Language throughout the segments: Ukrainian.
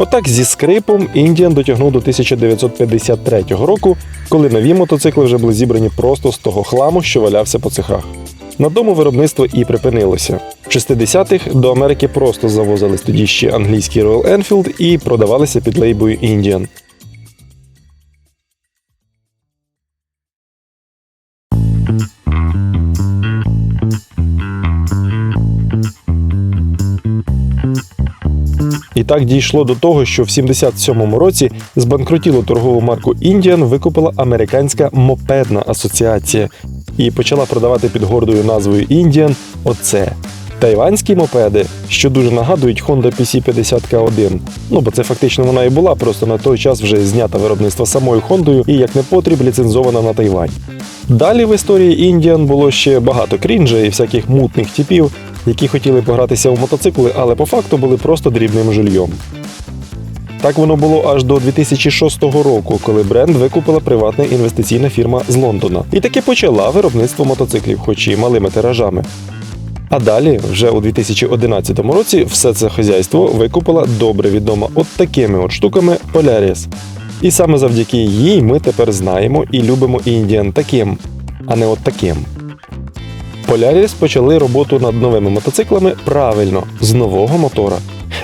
Отак зі скрипом Індіан дотягнув до 1953 року, коли нові мотоцикли вже були зібрані просто з того хламу, що валявся по цехах. На тому виробництво і припинилося. В 60-х до Америки просто завозились тоді ще англійський Royal Enfield і продавалися під лейбою Indian. І так дійшло до того, що в 77-му році збанкрутілу торгову марку Indian викупила американська мопедна асоціація і почала продавати під гордою назвою Indian оце. Тайванські мопеди, що дуже нагадують Honda PC50K1. Ну бо це фактично вона і була, просто на той час вже знята виробництво самою Хондою і як не потріб ліцензована на Тайвань. Далі в історії Indian було ще багато крінжа і всяких мутних типів, які хотіли погратися у мотоцикли, але по факту були просто дрібним жильйом. Так воно було аж до 2006 року, коли бренд викупила приватна інвестиційна фірма з Лондона і таки почала виробництво мотоциклів, хоч і малими тиражами. А далі, вже у 2011 році, все це хазяйство викупила добре відома от такими от штуками Polaris. І саме завдяки їй ми тепер знаємо і любимо Indian таким, а не от таким. Polaris почали роботу над новими мотоциклами правильно, з нового мотора.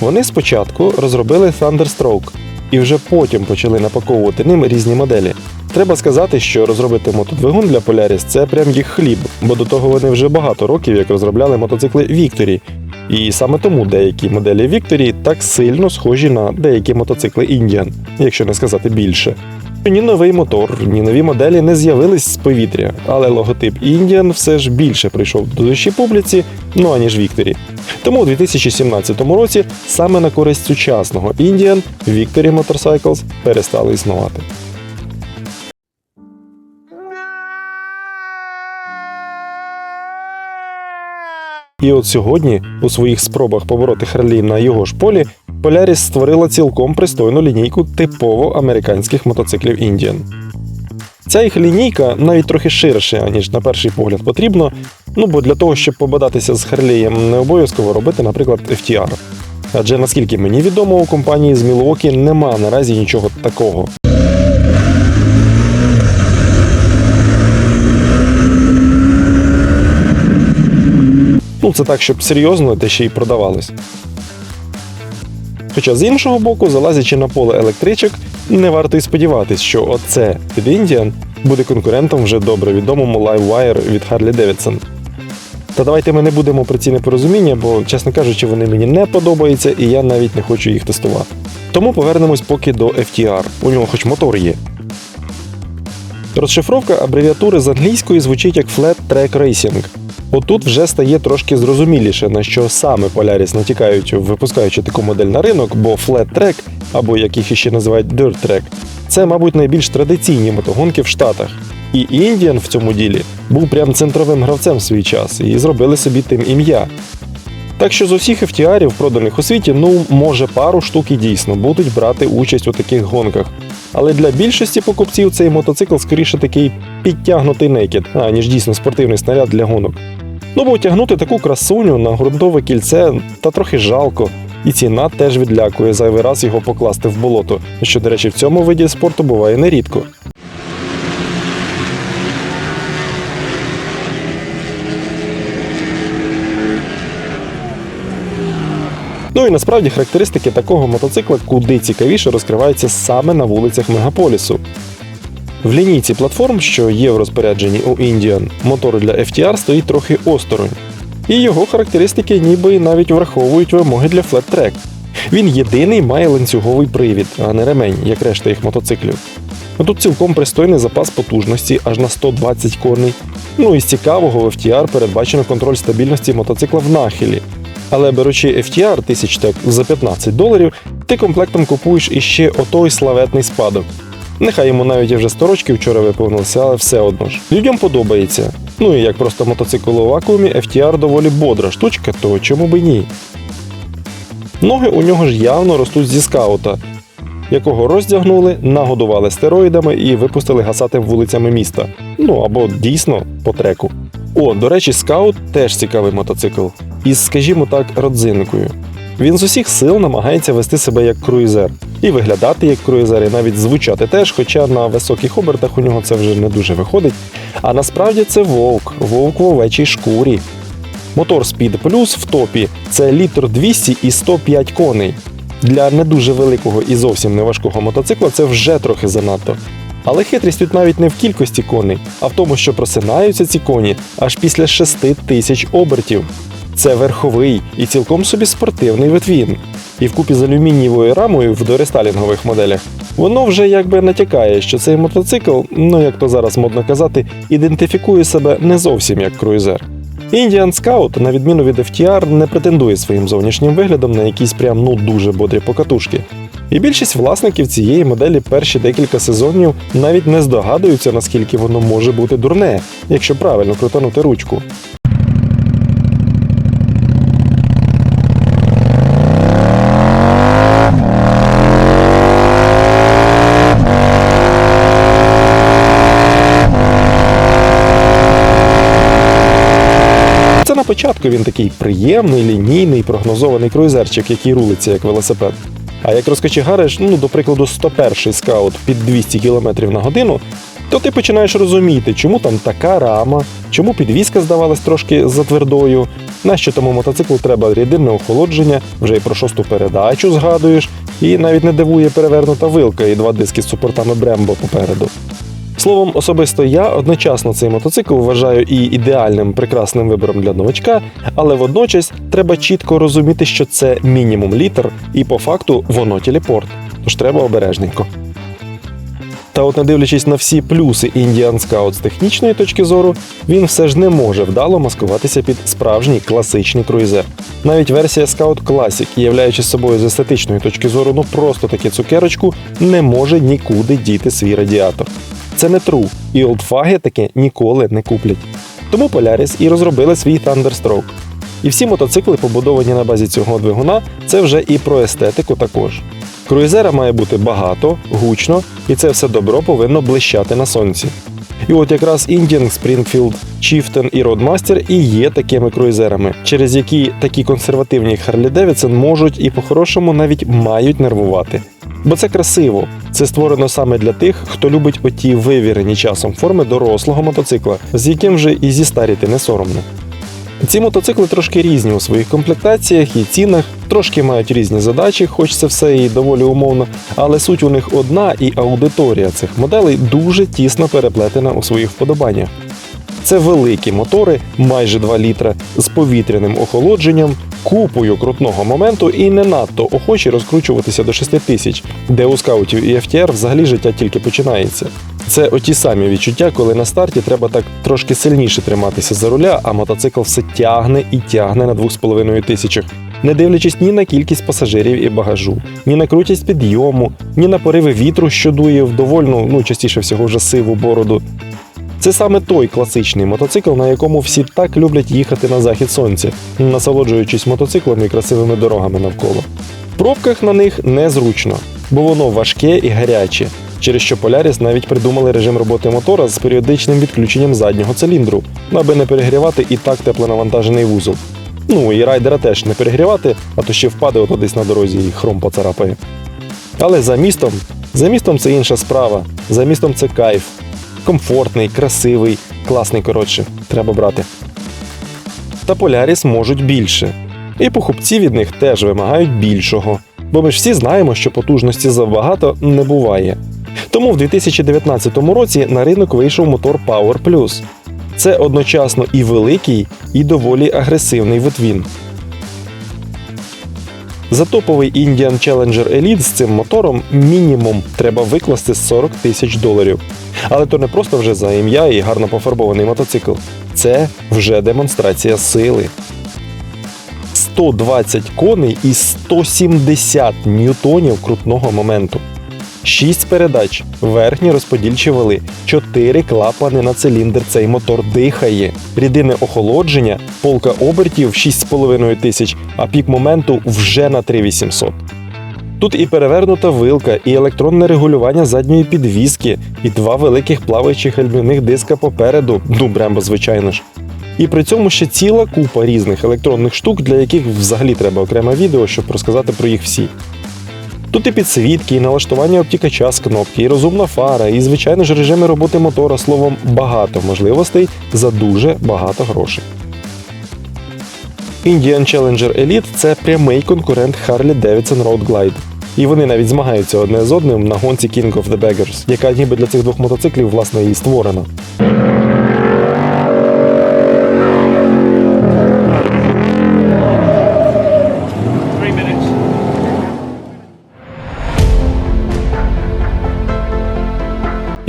Вони спочатку розробили Thunderstroke і вже потім почали напаковувати ним різні моделі. Треба сказати, що розробити мотодвигун для Polaris – це прям їх хліб, бо до того вони вже багато років як розробляли мотоцикли Victory. І саме тому деякі моделі Victory так сильно схожі на деякі мотоцикли Indian, якщо не сказати більше. Ні новий мотор, ні нові моделі не з'явились з повітря, але логотип Indian все ж більше прийшов до душі публіці, ну аніж Вікторі. Тому у 2017 році саме на користь сучасного Indian Victory Motorcycles перестали існувати. І от сьогодні, у своїх спробах побороти Харлі на його ж полі, Polaris створила цілком пристойну лінійку типово американських мотоциклів Indian. Ця їх лінійка навіть трохи ширше, ніж на перший погляд потрібно. Ну бо для того, щоб побадатися з Харлеєм, не обов'язково робити, наприклад, FTR. Адже наскільки мені відомо, у компанії з Мілуокі нема наразі нічого такого. Ну, це так, щоб серйозно, те ще й продавалось. Хоча з іншого боку, залазячи на поле електричок, не варто й сподіватись, що оце від Indian буде конкурентом вже добре відомому Livewire від Harley Davidson. Та давайте ми не будемо про ці непорозуміння, бо, чесно кажучи, вони мені не подобаються і я навіть не хочу їх тестувати. Тому повернемось поки до FTR. У нього хоч мотор є. Розшифровка абревіатури з англійської звучить як Flat Track Racing. Отут вже стає трошки зрозуміліше, на що саме Polaris натякають, випускаючи таку модель на ринок, бо Flat Track, або як їх іще називають Dirt Track, це, мабуть, найбільш традиційні мотогонки в Штатах. І Indian в цьому ділі був прям центровим гравцем в свій час і зробили собі тим ім'я. Так що з усіх FTR, проданих у світі, ну може пару штук і дійсно будуть брати участь у таких гонках. Але для більшості покупців цей мотоцикл скоріше такий підтягнутий некід, аніж дійсно спортивний снаряд для гонок. Ну бо тягнути таку красуню на ґрунтове кільце та трохи жалко, і ціна теж відлякує зайвий раз його покласти в болото, що, до речі, в цьому виді спорту буває нерідко. Ну і насправді характеристики такого мотоцикла куди цікавіше розкриваються саме на вулицях мегаполісу. В лінійці платформ, що є в розпорядженні у Indian, мотор для FTR стоїть трохи осторонь. І його характеристики ніби навіть враховують вимоги для Flat Track. Він єдиний має ланцюговий привід, а не ремень, як решта їх мотоциклів. Тут цілком пристойний запас потужності аж на 120 коней. Ну і з цікавого в FTR передбачено контроль стабільності мотоцикла в нахилі. Але беручи FTR тисяч так за 15 доларів, ти комплектом купуєш іще отой славетний спадок. Нехай йому навіть і вже 100 років вчора виповнилося, але все одно ж. Людям подобається. Ну і як просто мотоцикл у вакуумі, FTR доволі бодра штучка, то чому би ні? Ноги у нього ж явно ростуть зі скаута, якого роздягнули, нагодували стероїдами і випустили гасати вулицями міста. Ну або дійсно по треку. О, до речі, скаут теж цікавий мотоцикл. Із, скажімо так, родзинкою. Він з усіх сил намагається вести себе як круїзер. І виглядати як круїзер, і навіть звучати теж, хоча на високих обертах у нього це вже не дуже виходить. А насправді це вовк, вовк в овечій шкурі. Мотор Speed Plus в топі це літр 200 і 105 коней. Для не дуже великого і зовсім не важкого мотоцикла це вже трохи занадто. Але хитрість тут навіть не в кількості коней, а в тому, що просинаються ці коні аж після 6 тисяч обертів. Це верховий і цілком собі спортивний витвін. І вкупі з алюмінієвою рамою в дорестайлінгових моделях воно вже якби натякає, що цей мотоцикл, ну як то зараз модно казати, ідентифікує себе не зовсім як круїзер. Indian Scout, на відміну від FTR, не претендує своїм зовнішнім виглядом на якісь прям ну дуже бодрі покатушки. І більшість власників цієї моделі перші декілька сезонів навіть не здогадуються, наскільки воно може бути дурне, якщо правильно крутанути ручку. Це на початку він такий приємний, лінійний, прогнозований круїзерчик, який рулиться як велосипед. А як розкочегариш, ну, до прикладу, 101 скаут під 200 км на годину, то ти починаєш розуміти, чому там така рама, чому підвізка здавалась трошки затвердою, нащо тому мотоциклу треба рідинне охолодження, вже і про шосту передачу згадуєш, і навіть не дивує перевернута вилка і два диски з супортами Брембо попереду. Словом, особисто я одночасно цей мотоцикл вважаю і ідеальним прекрасним вибором для новачка, але водночас треба чітко розуміти, що це мінімум літр, і по факту воно телепорт. Тож треба обережненько. Та от не дивлячись на всі плюси Indian Scout з технічної точки зору, він все ж не може вдало маскуватися під справжній класичний круїзер. Навіть версія Scout Classic, являючи собою з естетичної точки зору, ну просто таки цукерочку, не може нікуди діти свій радіатор. Це не тру, і олдфаги таке ніколи не куплять. Тому Polaris і розробили свій Thunderstroke. І всі мотоцикли, побудовані на базі цього двигуна, це вже і про естетику також. Круїзера має бути багато, гучно, і це все добро повинно блищати на сонці. І от якраз Indian, Springfield, Chieftain і Roadmaster і є такими круїзерами, через які такі консервативні Harley Davidson можуть і по-хорошому навіть мають нервувати. Бо це красиво. Це створено саме для тих, хто любить оті вивірені часом форми дорослого мотоцикла, з яким вже і зістаріти не соромно. Ці мотоцикли трошки різні у своїх комплектаціях і цінах, трошки мають різні задачі, хоч це все і доволі умовно, але суть у них одна, і аудиторія цих моделей дуже тісно переплетена у своїх вподобаннях. Це великі мотори, майже 2 літра, з повітряним охолодженням, купою крутного моменту і не надто охочі розкручуватися до 6 тисяч, де у скаутів і FTR взагалі життя тільки починається. Це оті самі відчуття, коли на старті треба так трошки сильніше триматися за руля, а мотоцикл все тягне і тягне на 2,5 тисячах. Не дивлячись ні на кількість пасажирів і багажу, ні на крутість підйому, ні на пориви вітру, що дує в довольну, ну частіше всього вже сиву бороду. Це саме той класичний мотоцикл, на якому всі так люблять їхати на захід сонця, насолоджуючись мотоциклом і красивими дорогами навколо. В пробках на них незручно, бо воно важке і гаряче, через що Polaris навіть придумали режим роботи мотора з періодичним відключенням заднього циліндру, аби не перегрівати і так теплонавантажений вузол. Ну і райдера теж не перегрівати, а то ще впаде ото десь на дорозі і хром поцарапає. Але за містом, за містом це інша справа. За містом це кайф. Комфортний, красивий, класний, коротше, треба брати. Та Polaris можуть більше. І покупці від них теж вимагають більшого. Бо ми ж всі знаємо, що потужності забагато не буває. Тому в 2019 році на ринок вийшов мотор Power Plus. Це одночасно і великий, і доволі агресивний витвін. За топовий Indian Challenger Elite з цим мотором мінімум треба викласти 40 тисяч доларів. Але то не просто вже за ім'я і гарно пофарбований мотоцикл. Це вже демонстрація сили. 120 коней і 170 ньютонів крутного моменту. 6 передач, верхні розподільчі вали, 4 клапани на циліндр. Цей мотор дихає, рідине охолодження, полка обертів 6,5 тисяч, а пік моменту вже на 3800. Тут і перевернута вилка, і електронне регулювання задньої підвіски, і два великих плаваючих гальмівних диска попереду, ну Брембо, звичайно ж. І при цьому ще ціла купа різних електронних штук, для яких взагалі треба окреме відео, щоб розказати про їх всі. Тут і підсвітки, і налаштування обтікача з кнопки, і розумна фара, і звичайно ж режими роботи мотора, словом, багато можливостей за дуже багато грошей. Indian Challenger Elite – це прямий конкурент Harley Davidson Road Glide. І вони навіть змагаються одне з одним на гонці King of the Baggers, яка ніби для цих двох мотоциклів власне і створена.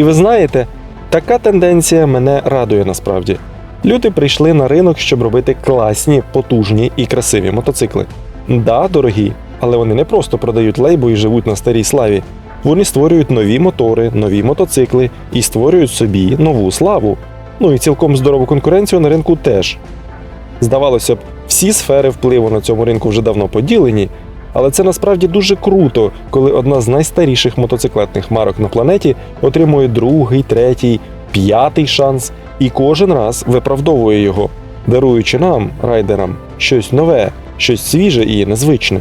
І ви знаєте, така тенденція мене радує насправді. Люди прийшли на ринок, щоб робити класні, потужні і красиві мотоцикли. Да, дорогі, але вони не просто продають лейбу і живуть на старій славі. Вони створюють нові мотори, нові мотоцикли і створюють собі нову славу. Ну і цілком здорову конкуренцію на ринку теж. Здавалося б, всі сфери впливу на цьому ринку вже давно поділені, але це насправді дуже круто, коли одна з найстаріших мотоциклетних марок на планеті отримує другий, третій, п'ятий шанс і кожен раз виправдовує його, даруючи нам, райдерам, щось нове, щось свіже і незвичне.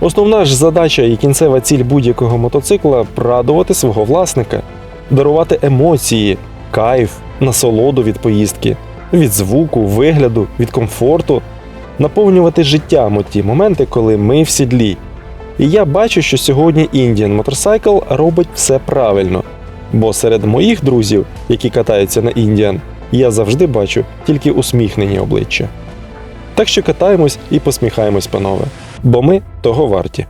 Основна ж задача і кінцева ціль будь-якого мотоцикла радувати свого власника, дарувати емоції, кайф, насолоду від поїздки, від звуку, вигляду, від комфорту, наповнювати життям ті моменти, коли ми в сідлі. І я бачу, що сьогодні Indian Motorcycle робить все правильно. Бо серед моїх друзів, які катаються на Indian, я завжди бачу тільки усміхнені обличчя. Так що катаємось і посміхаємось, панове, бо ми того варті.